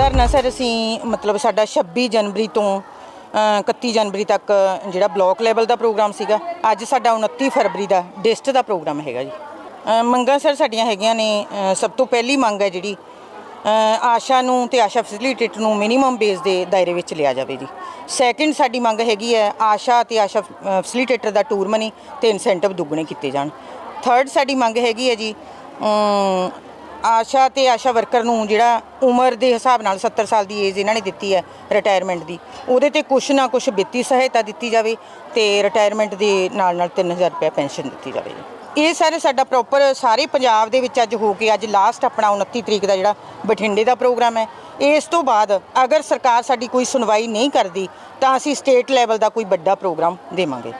ਧਰਨਾ ਸਰ ਅਸੀਂ ਮਤਲਬ ਸਾਡਾ 26 ਜਨਵਰੀ ਤੋਂ ਅ, 31 ਜਨਵਰੀ ਤੱਕ ਜਿਹੜਾ ਬਲਾਕ ਲੈਵਲ ਦਾ ਪ੍ਰੋਗਰਾਮ ਸੀਗਾ ਅੱਜ ਸਾਡਾ 29 ਫਰਵਰੀ ਦਾ ਡਿਸਟ ਦਾ ਪ੍ਰੋਗਰਾਮ ਹੈਗਾ ਜੀ। ਮੰਗਾਂ ਸਰ ਸਾਡੀਆਂ ਹੈਗੀਆਂ ਨੇ ਸਭ ਤੋਂ ਪਹਿਲੀ ਮੰਗ ਹੈ ਜਿਹੜੀ ਆਸ਼ਾ ਨੂੰ ਤੇ ਆਸ਼ਾ ਫੈਸਿਲਿਟੇਟਰ ਨੂੰ ਮਿਨੀਮਮ ਬੇਸ ਦੇ ਦਾਇਰੇ ਵਿੱਚ ਲਿਆ ਜਾਵੇ ਜੀ। ਸੈਕਿੰਡ ਸਾਡੀ ਮੰਗ ਹੈਗੀ ਹੈ ਆਸ਼ਾ ਤੇ ਆਸ਼ਾ ਫੈਸਿਲਿਟੇਟਰ ਦਾ ਟੂਰ ਮਨੀ ਤੇ ਇਨਸੈਂਟਿਵ ਦੁੱਗਣੇ ਕੀਤੇ ਜਾਣ। ਥਰਡ ਸਾਡੀ ਮੰਗ ਹੈਗੀ ਹੈ ਜੀ ਆਸ਼ਾ ਤੇ ਆਸ਼ਾ ਵਰਕਰ ਨੂੰ ਜਿਹੜਾ ਉਮਰ ਦੇ ਹਿਸਾਬ ਨਾਲ 70 ਸਾਲ ਦੀ ਏਜ ਇਹਨਾਂ ਨੇ ਦਿੱਤੀ ਹੈ ਰਿਟਾਇਰਮੈਂਟ ਦੀ। ਉਹਦੇ ਤੇ ਕੁਛ ਨਾ ਕੁਛ ਵਿੱਤੀ ਸਹਾਇਤਾ ਦਿੱਤੀ ਜਾਵੇ ਤੇ ਰਿਟਾਇਰਮੈਂਟ ਦੇ ਨਾਲ ਨਾਲ 3000 ਰੁਪਏ ਪੈਨਸ਼ਨ ਦਿੱਤੀ ਜਾਵੇ। ਇਹ ਸਾਰੇ ਸਾਡਾ ਪ੍ਰੋਪਰ ਸਾਰੇ ਪੰਜਾਬ ਦੇ ਵਿੱਚ ਅੱਜ ਹੋ ਕੇ ਅੱਜ ਲਾਸਟ ਆਪਣਾ 29 ਤਰੀਕ ਦਾ ਜਿਹੜਾ ਬਠਿੰਡੇ ਦਾ ਪ੍ਰੋਗਰਾਮ ਹੈ। ਇਸ ਤੋਂ ਬਾਅਦ ਅਗਰ ਸਰਕਾਰ ਸਾਡੀ ਕੋਈ ਸੁਣਵਾਈ ਨਹੀਂ ਕਰਦੀ ਤਾਂ ਅਸੀਂ ਸਟੇਟ ਲੈਵਲ ਦਾ ਕੋਈ ਵੱਡਾ ਪ੍ਰੋਗਰਾਮ ਦੇਵਾਂਗੇ।